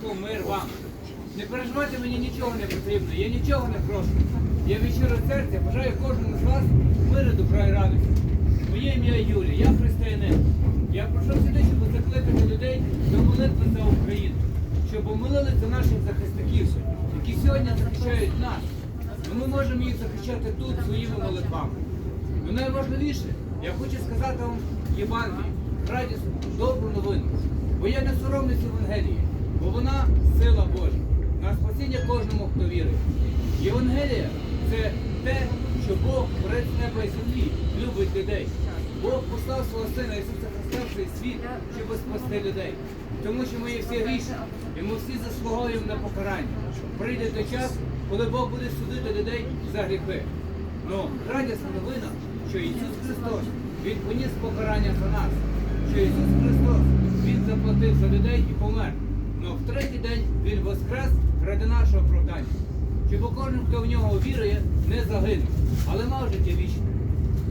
царство, мир вам. Не переживайте мені нічого не потрібно, я нічого не прошу. Я від щирого серця бажаю кожному з вас миру, добра і радості. Моє ім'я Юрій, я християнин. Я прийшов сюди, щоб закликати людей до молитви за Україну, щоб молили за наших захисників, які сьогодні захищають нас. Ну, Ми можемо їх захищати тут своїми молитвами. Ну найважливіше, я хочу сказати вам Євангелії, радісну, добру новину. Бо я не соромлюсь Євангелії, бо вона сила Божа, на спасіння кожному, хто вірить. Євангелія це те, що Бог, творець неба і землі, любить людей. Бог послав свого Сина Ісуса Христа в цей світ, щоб спасти людей. Тому що ми є всі грішні, і ми всі заслуговуємо на покарання. Прийде той час, коли Бог буде судити людей за гріхи. Ну, радісна новина, що Ісус Христос, Він поніс покарання за нас, що Ісус Христос, Він заплатив за людей і помер. Ну в третій день Він воскрес ради нашого оправдання. Щоб кожен, хто в нього вірує, не загинув, але мав життя вічне.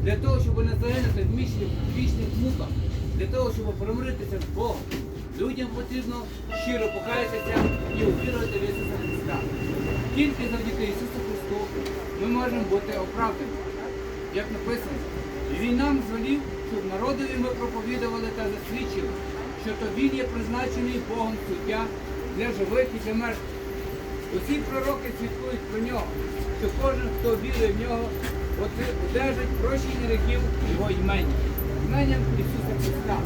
Для того, щоб не загинути в вічних, вічних муках, для того, щоб примиритися з Богом, людям потрібно щиро покаятися і увірувати в Ісуса Христа. Тільки завдяки Ісусу Христу ми можемо бути оправдані, як написано. І Він нам звелів, щоб народові ми проповідували та засвідчили, що то Він є призначений Богом суддя для живих і для мертвих. Усі пророки свідкують про нього, що кожен, хто вірує в нього, одержить прощення гріхів його імені, іменем Ісуса Христа.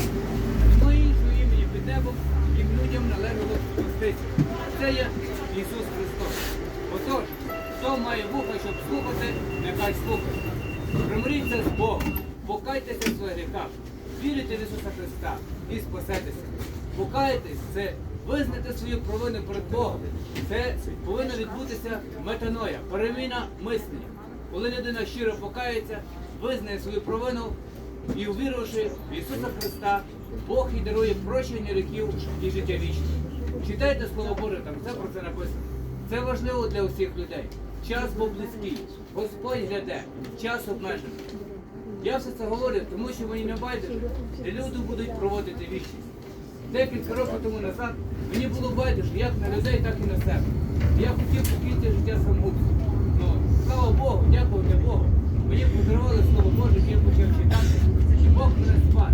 Немає іншого імені під небом, їм людям належало спастися. Це є Ісус Христос. Отож, хто має вуха, щоб слухати, нехай слухає. Примиріться з Богом, покайтеся в своїх гріхах, вірите в Ісуса Христа і спасетеся. Покаятись це визнати свою провину перед Богом. Це повинна відбутися метаноя, переміна мислення. Коли людина щиро покається, визнає свою провину і увіривши в Ісуса Христа, Бог їй дарує прощення гріхів і життя вічне. Читайте Слово Боже, там все про це написано. Це важливо для усіх людей. Час був близький, Господь гляде, час обмежений. Я все це говорю, тому що мені не байдуже, де люди будуть проводити вічність. Декілька років тому назад мені було байдуже як на людей, так і на себе. Я хотів покинути життя самогубством. Ну, слава Богу, дякувати Богу. Мені подарували слово Боже, яке я почав читати, і Бог мене спас.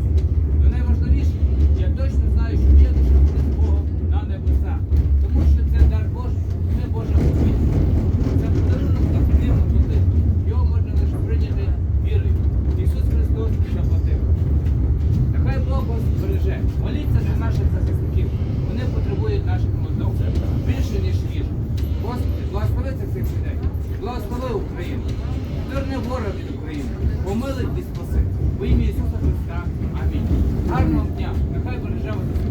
Но найважливіше, я точно знаю, що моя душа буде з Богом на небесах. Тому що це дар Божий, це Божа поміч. Це подарунок не потрібно платити. Його можна лише прийняти вірою. Ісус Христос заплатив. Нехай Бог вас береже. Моліться за наших захисників. Вони потребують наших молитв. Більше, ніж їжі. Господи, благослови цих всіх людей. Благослови Україну. Ворог від України. Помилить і спаси. в ім'я Ісуса Христа. Амінь. Гарного дня. Нехай береже вас